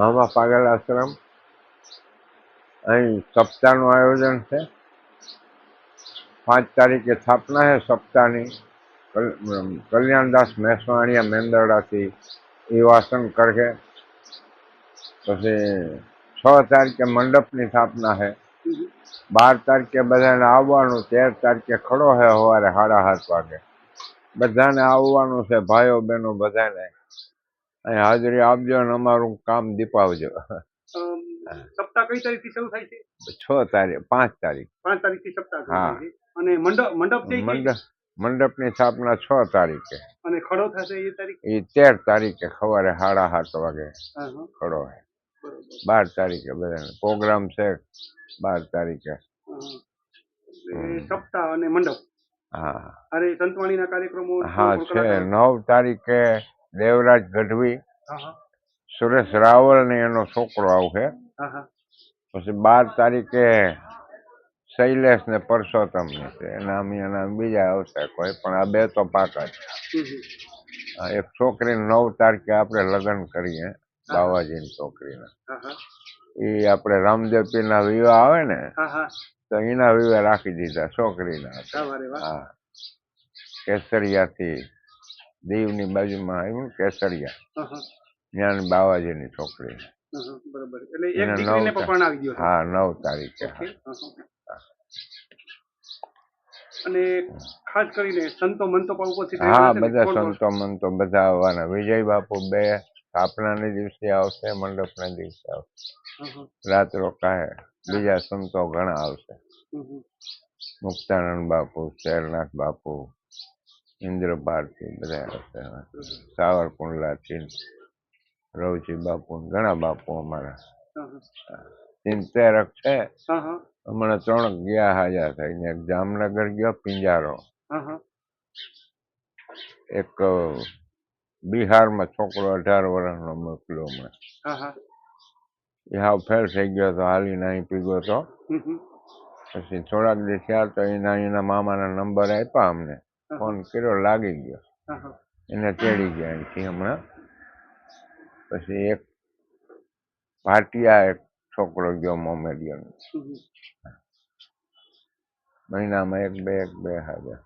મામા પાગલ આશ્રમ. અહીં સપ્તાહનું આયોજન છે. પાંચ તારીખે સ્થાપના છે સપ્તાહની. કલ્યાણદાસ મહેસવાણીયા મેંદરડાથી એ વાસન કરશે. પછી છ તારીખે મંડપની સ્થાપના છે. બાર તારીખે બધાને આવવાનું, તેર તારીખે ખડો છે સવારે સાડા સાત વાગે. બધાને આવવાનું છે, ભાઈઓ બહેનો બધાને. અહીં હાજરી આપજો અને અમારું કામ દીપાવજો. સપ્તાહ કઈ તારીખથી શરૂ થાય છે? છ તારીખ પાંચ તારીખ. પાંચ તારીખથી સપ્તાહ હા. અને મંડપ મંડપ મંડપ મંડપની સ્થાપના છ તારીખે. અને ખડો થશે એ તારીખ? એ તેર તારીખે સવારે સાડા સાત વાગે ખડો બાર તારીખે બધા પ્રોગ્રામ છે બાર તારીખે. સપ્તાહ અને મંડપ. હા. અરે સંતવાણીના કાર્યક્રમો હા છે. નવ તારીખે દેવરાજ ગઢવી સુરેશ રાવલ ને એનો છોકરો આવશે. પછી બાર તારીખે શૈલેષ ને પરસોત્તમ ને છે. એના એના બીજા આવશે કોઈ પણ આ બે તો પાકા. આ એક છોકરી નવ તારીખે આપણે લગ્ન કરીએ બાવાજીની છોકરીના. હા હા. એ આપણે રામદેવ ના વિવાહ આવે ને તો એના વિવાહ રાખી દીધા છોકરીના. હા. કેસરિયાથી દીવની બાજુમાં આવ્યું કેસરિયા જ્ઞાન બાવાજીની છોકરી હા, એટલે નવ. હા તારીખે. અને ખાસ કરીને સંતો મંતો પણ ઉપસ્થિત હા? બધા? સંતો મંતો બધા આવવાના વિજય બાપુ બે સ્થાપનાના દિવસે આવશે મંડપના દિવસે આવશે. રાત રોકાય બીજા સંતો ઘણા આવશે. મુક્તાનંદ બાપુ શેરનાથ બાપુ ઇન્દ્ર ભારતી બધા આવશે સાવરકુંડલાથી રવજી બાપુ ઘણા બાપુ અમારા. હા, તેરક છે. હમણાં ત્રણ ગયા હાજર થઈને એક જામનગર ગયો પિંજારો. એક બિહારમાં છોકરો અઢાર વર્ષનો મોકલ્યો હમણાં. એ હાવ ફેલ થઈ ગયો તો હાલી નાહી પીગો તો. હમ, હમ. પછી થોડાક દિવસ થયા તો એના એના મામાના નંબર આપ્યા અમને. ફોન કર્યો લાગી ગયો. એને તેડી ગયા અહીંથી હમણાં પછી એક ભાટિયા એક છોકરો ગયો મોમેડિયન. મહિનામાં એક બે એક બે હાજર.